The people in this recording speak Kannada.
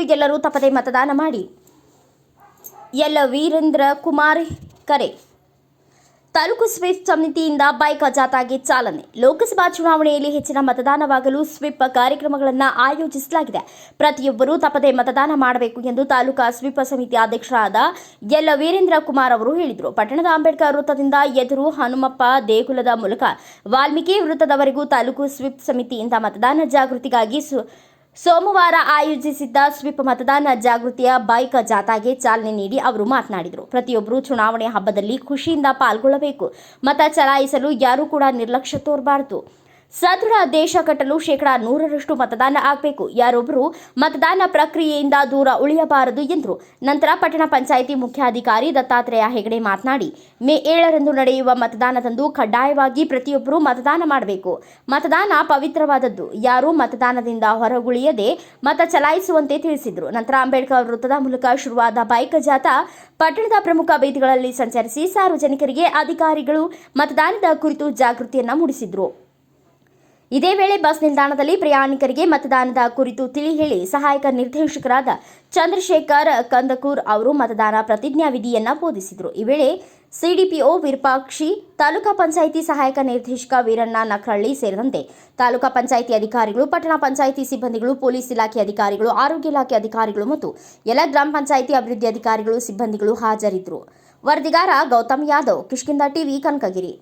ಪ್ರತಿಯೊಬ್ಬರು ತಪ್ಪದೆ ಮತದಾನ ಮಾಡಿ. ಎಲ್ಲ ವೀರೇಂದ್ರ ಕುಮಾರ್ ಕರೆ. ತಾಲೂಕು ಸ್ವೀಪ್ ಸಮಿತಿಯಿಂದ ಬೈಕ್ ಜಾಥಾಗೆ ಚಾಲನೆ. ಲೋಕಸಭಾ ಚುನಾವಣೆಯಲ್ಲಿ ಹೆಚ್ಚಿನ ಮತದಾನವಾಗಲು ಸ್ವೀಪ್ ಕಾರ್ಯಕ್ರಮಗಳನ್ನು ಆಯೋಜಿಸಲಾಗಿದೆ. ಪ್ರತಿಯೊಬ್ಬರೂ ತಪ್ಪದೆ ಮತದಾನ ಮಾಡಬೇಕು ಎಂದು ತಾಲೂಕಾ ಸ್ವೀಪ್ ಸಮಿತಿ ಅಧ್ಯಕ್ಷರಾದ ಎಲ್ ವೀರೇಂದ್ರ ಕುಮಾರ್ ಅವರು ಹೇಳಿದರು. ಪಟ್ಟಣದ ಅಂಬೇಡ್ಕರ್ ವೃತ್ತದಿಂದ ಎದುರು ಹನುಮಪ್ಪ ದೇಗುಲದ ಮೂಲಕ ವಾಲ್ಮೀಕಿ ವೃತ್ತದವರೆಗೂ ತಾಲೂಕು ಸ್ವೀಪ್ ಸಮಿತಿಯಿಂದ ಮತದಾನ ಜಾಗೃತಿಗಾಗಿ ಸೋಮವಾರ ಆಯೋಜಿಸಿದ್ದ ಸ್ವೀಪ್ ಮತದಾನ ಜಾಗೃತಿಯ ಬೈಕ್ ಜಾಥಾಗೆ ಚಾಲನೆ ನೀಡಿ ಅವರು ಮಾತನಾಡಿದರು. ಪ್ರತಿಯೊಬ್ಬರು ಚುನಾವಣೆ ಹಬ್ಬದಲ್ಲಿ ಖುಷಿಯಿಂದ ಪಾಲ್ಗೊಳ್ಳಬೇಕು. ಮತ ಚಲಾಯಿಸಲು ಯಾರೂ ಕೂಡ ನಿರ್ಲಕ್ಷ್ಯ ತೋರಬಾರದು. ಸದೃಢ ದೇಶ ಕಟ್ಟಲು ಶೇಕಡಾ ನೂರರಷ್ಟು ಮತದಾನ ಆಗಬೇಕು. ಯಾರೊಬ್ಬರು ಮತದಾನ ಪ್ರಕ್ರಿಯೆಯಿಂದ ದೂರ ಉಳಿಯಬಾರದು ಎಂದರು. ನಂತರ ಪಟ್ಟಣ ಪಂಚಾಯಿತಿ ಮುಖ್ಯಾಧಿಕಾರಿ ದತ್ತಾತ್ರೇಯ ಹೆಗಡೆ ಮಾತನಾಡಿ, ಮೇ ಏಳರಂದು ನಡೆಯುವ ಮತದಾನದಂದು ಕಡ್ಡಾಯವಾಗಿ ಪ್ರತಿಯೊಬ್ಬರೂ ಮತದಾನ ಮಾಡಬೇಕು. ಮತದಾನ ಪವಿತ್ರವಾದದ್ದು. ಯಾರೂ ಮತದಾನದಿಂದ ಹೊರಗುಳಿಯದೆ ಮತ ಚಲಾಯಿಸುವಂತೆ ತಿಳಿಸಿದರು. ನಂತರ ಅಂಬೇಡ್ಕರ್ ವೃತ್ತದ ಮೂಲಕ ಶುರುವಾದ ಬೈಕ್ ಜಾಥಾ ಪಟ್ಟಣದ ಪ್ರಮುಖ ಬೀದಿಗಳಲ್ಲಿ ಸಂಚರಿಸಿ ಸಾರ್ವಜನಿಕರಿಗೆ ಅಧಿಕಾರಿಗಳು ಮತದಾನದ ಕುರಿತು ಜಾಗೃತಿಯನ್ನು ಮೂಡಿಸಿದರು. ಇದೇ ವೇಳೆ ಬಸ್ ನಿಲ್ದಾಣದಲ್ಲಿ ಪ್ರಯಾಣಿಕರಿಗೆ ಮತದಾನದ ಕುರಿತು ತಿಳಿ ಹೇಳಿ ಸಹಾಯಕ ನಿರ್ದೇಶಕರಾದ ಚಂದ್ರಶೇಖರ್ ಕಂದಕೂರ್ ಅವರು ಮತದಾನ ಪ್ರತಿಜ್ಞಾ ವಿಧಿಯನ್ನು ಬೋಧಿಸಿದರು. ಈ ವೇಳೆ ಸಿಡಿಪಿಒ ವಿರೂಪಾಕ್ಷಿ, ತಾಲೂಕಾ ಪಂಚಾಯಿತಿ ಸಹಾಯಕ ನಿರ್ದೇಶಕ ವೀರಣ್ಣ ನಕ್ರಳ್ಳಿ ಸೇರಿದಂತೆ ತಾಲೂಕಾ ಪಂಚಾಯಿತಿ ಅಧಿಕಾರಿಗಳು, ಪಟ್ಟಣ ಪಂಚಾಯಿತಿ ಸಿಬ್ಬಂದಿಗಳು, ಪೊಲೀಸ್ ಇಲಾಖೆ ಅಧಿಕಾರಿಗಳು, ಆರೋಗ್ಯ ಇಲಾಖೆ ಅಧಿಕಾರಿಗಳು ಮತ್ತು ಎಲ್ಲ ಗ್ರಾಮ ಪಂಚಾಯಿತಿ ಅಭಿವೃದ್ಧಿ ಅಧಿಕಾರಿಗಳು, ಸಿಬ್ಬಂದಿಗಳು ಹಾಜರಿದ್ದರು ವರದಿಗಾರ ಗೌತಮ್ ಯಾದವ್ ಕಿಷ್ಕಿಂದ ಟಿವಿ, ಕನಕಗಿರಿ.